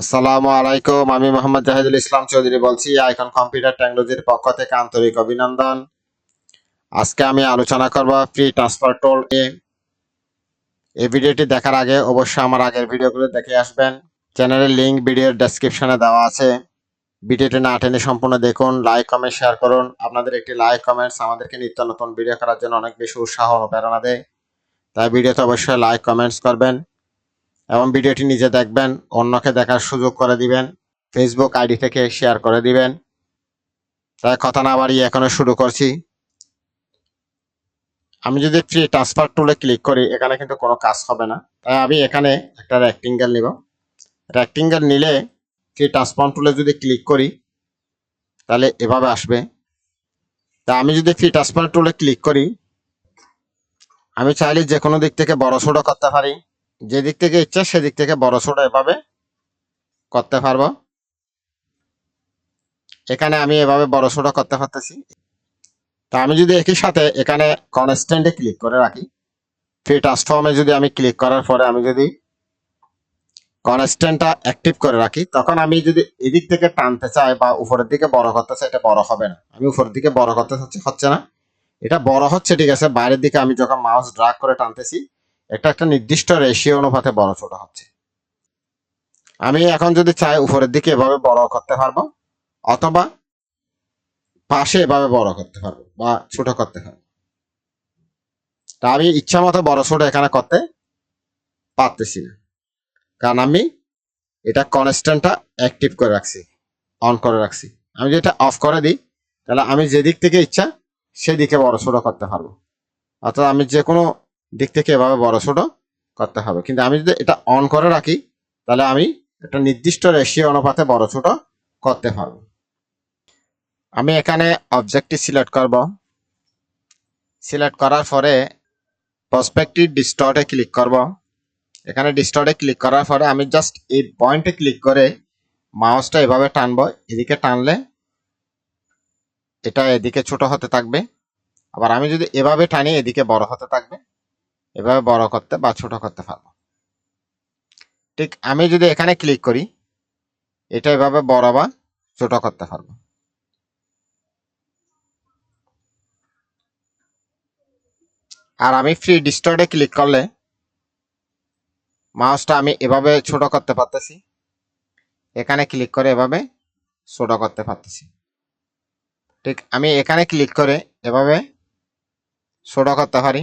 আসসালামু আলাইকুম, আমি মোহাম্মদ জাহিদুল ইসলাম চৌধুরী বলছি, আইকন কম্পিউটার টেকনোলজির পক্ষ থেকে আন্তরিক অভিনন্দন। আজকে আমি আলোচনা করব ফ্রি ট্রান্সফার টোল এ এই ভিডিওটি দেখার আগে অবশ্যই আমার আগের ভিডিওগুলো দেখে আসবেন। চ্যানেলের লিঙ্ক ভিডিওর ডেসক্রিপশনে দেওয়া আছে। ভিডিওটি না টেনে সম্পূর্ণ দেখুন, লাইক, কমেন্ট, শেয়ার করুন। আপনাদের একটি লাইক, কমেন্টস আমাদেরকে নিত্য নতুন ভিডিও করার জন্য অনেক বেশি উৎসাহ ও প্রেরণা দেয়। তাই ভিডিওতে অবশ্যই লাইক, কমেন্টস করবেন। এবং ভিডিওটি নিজে দেখবেন, অন্যকে দেখার সুযোগ করে দিবেন ফেসবুক আইডি থেকে শেয়ার করে দিবেন। তাই কথা না বাড়িয়ে এখনও শুরু করছি। আমি যদি ফ্রি ট্রান্সফার টুলে ক্লিক করি, এখানে কিন্তু কোনো কাজ হবে না। তাই আমি এখানে একটা রেক্টিঙ্গেল নিব। রেক্টিঙ্গেল নিলে ফ্রি ট্রান্সফার টুলে যদি ক্লিক করি, তাহলে এভাবে আসবে। তা আমি যদি ফ্রি ট্রান্সফার টুলে ক্লিক করি, আমি চাইলে যে কোনো দিক থেকে বড় ছোট করতে পারি। যে দিক থেকে ইচ্ছা, সেদিক থেকে বড় ছোট এভাবে করতে পারব। এখানে আমি এভাবে বড় ছোট করতে পারতেছি। তা আমি যদি একই সাথে এখানে কনস্ট্যান্টে ক্লিক করে রাখি ফ্রি ট্রান্সফর্মে যদি আমি ক্লিক করার পরে আমি যদি কনস্ট্যান্টটা অ্যাক্টিভ করে রাখি, তখন আমি যদি এদিক থেকে টানতে চাই বা উপরের দিকে বড় করতে চাই, এটা বড় হবে না। আমি উপরের দিকে বড় করতে চাচ্ছি হচ্ছে না। এটা বড় হচ্ছে, ঠিক আছে। বাইরের দিকে আমি যখন মাউস ড্রাগ করে টানতেছি এটা একটা নির্দিষ্ট রেশিও অনুপাতে বড় ছোট হচ্ছে। আমি এখন যদি চাই উপরের দিকে এভাবে বড় করতে পারব, অথবা পাশে এভাবে বড় করতে পারব বা ছোট করতে পারব। তা আমি ইচ্ছা মতো বড় ছোট এখানে করতে পারতেছি না। কারণ আমি এটা কনস্ট্যান্টটা অ্যাক্টিভ করে রাখছি অন করে রাখছি। আমি যদি এটা অফ করে দিই, তাহলে আমি যেদিক থেকে ইচ্ছা, সেদিকে বড় ছোট করতে পারব। অর্থাৎ আমি যে কোনো দিক থেকে এভাবে বড় ছোট করতে হবে। কিন্তু আমি যদি এটা অন করে রাখি, তাহলে আমি একটা নির্দিষ্ট রেশিও অনুপাতে বড় ছোট করতে পারব। আমি এখানে অবজেক্টটি সিলেক্ট করব। সিলেক্ট করার পরে প্রসপেক্টিভ ডিস্টর্টে ক্লিক করব। এখানে ডিস্টর্টে ক্লিক করার পরে আমি জাস্ট এই পয়েন্টে ক্লিক করে মাউসটা এভাবে টানবো। এদিকে টানলে এটা এদিকে ছোট হতে থাকবে। আবার আমি যদি এভাবে টানি, এদিকে বড় হতে থাকবে। এভাবে বড় করতে বা ছোট করতে পারব। ঠিক আমি যদি এখানে ক্লিক করি, এটা এভাবে বড় বা ছোট করতে পারব। আর আমি ফ্রি ডিস্টর্টে ক্লিক করলে মাউসটা আমি এভাবে ছোট করতে পারতেছি। এখানে ক্লিক করে এভাবে ছোট করতে পারতেছি। ঠিক আমি এখানে ক্লিক করে এভাবে ছোট করতে পারি।